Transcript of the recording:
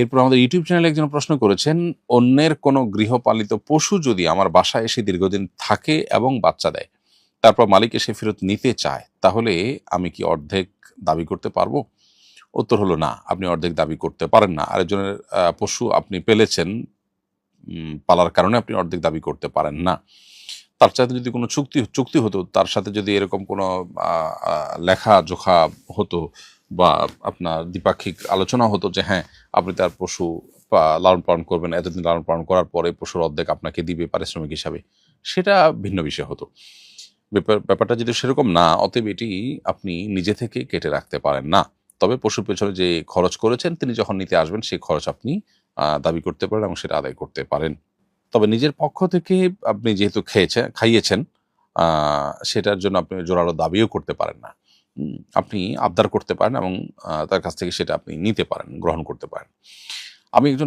এরপর আমাদের ইউটিউব চ্যানেলে একজন প্রশ্ন করেছেন, অন্যের কোনো গৃহপালিত পশু যদি আমার বাসায় এসে দীর্ঘদিন থাকে এবং বাচ্চা দেয়, তারপর মালিক এসে ফেরত নিতে চায়, তাহলে আমি কি অর্ধেক দাবি করতে পারব? উত্তর হলো, না, আপনি অর্ধেক দাবি করতে পারেন না। আরেকজনের পশু আপনি পেলেছেন পালার কারণে আপনি অর্ধেক দাবি করতে পারেন না। তার সাথে যদি কোনো চুক্তি চুক্তি হতো, তার সাথে যদি এরকম কোনো লেখা জোখা হতো বা আপনার দ্বিপাক্ষিক আলোচনা হতো যে হ্যাঁ আপনি তার পশু লালন পালন করবেন, এতদিন লালন পালন করার পরে পশুর অর্ধেক আপনাকে দিবে পারিশ্রমিক হিসাবে। সেটা ভিন্ন বিষয় হতো। ব্যাপার- ব্যাপারটা যদি সেরকম না, অতএব এটি আপনি নিজে থেকে কেটে রাখতে পারেন না। তবে পশুর পেছনে যে খরচ করেছেন, তিনি যখন নিতে আসবেন, সেই খরচ আপনি দাবি করতে পারেন এবং সেটা আদায় করতে পারেন। তবে নিজের পক্ষ থেকে আপনি যেহেতু খেয়েছেন খাইয়েছেন সেটার জন্য আপনি জোরালো দাবিও করতে পারেন না। আপনি আবদার করতে পারেন এবং তার কাছ থেকে সেটা আপনি নিতে পারেন, গ্রহণ করতে পারেন। আমি একজন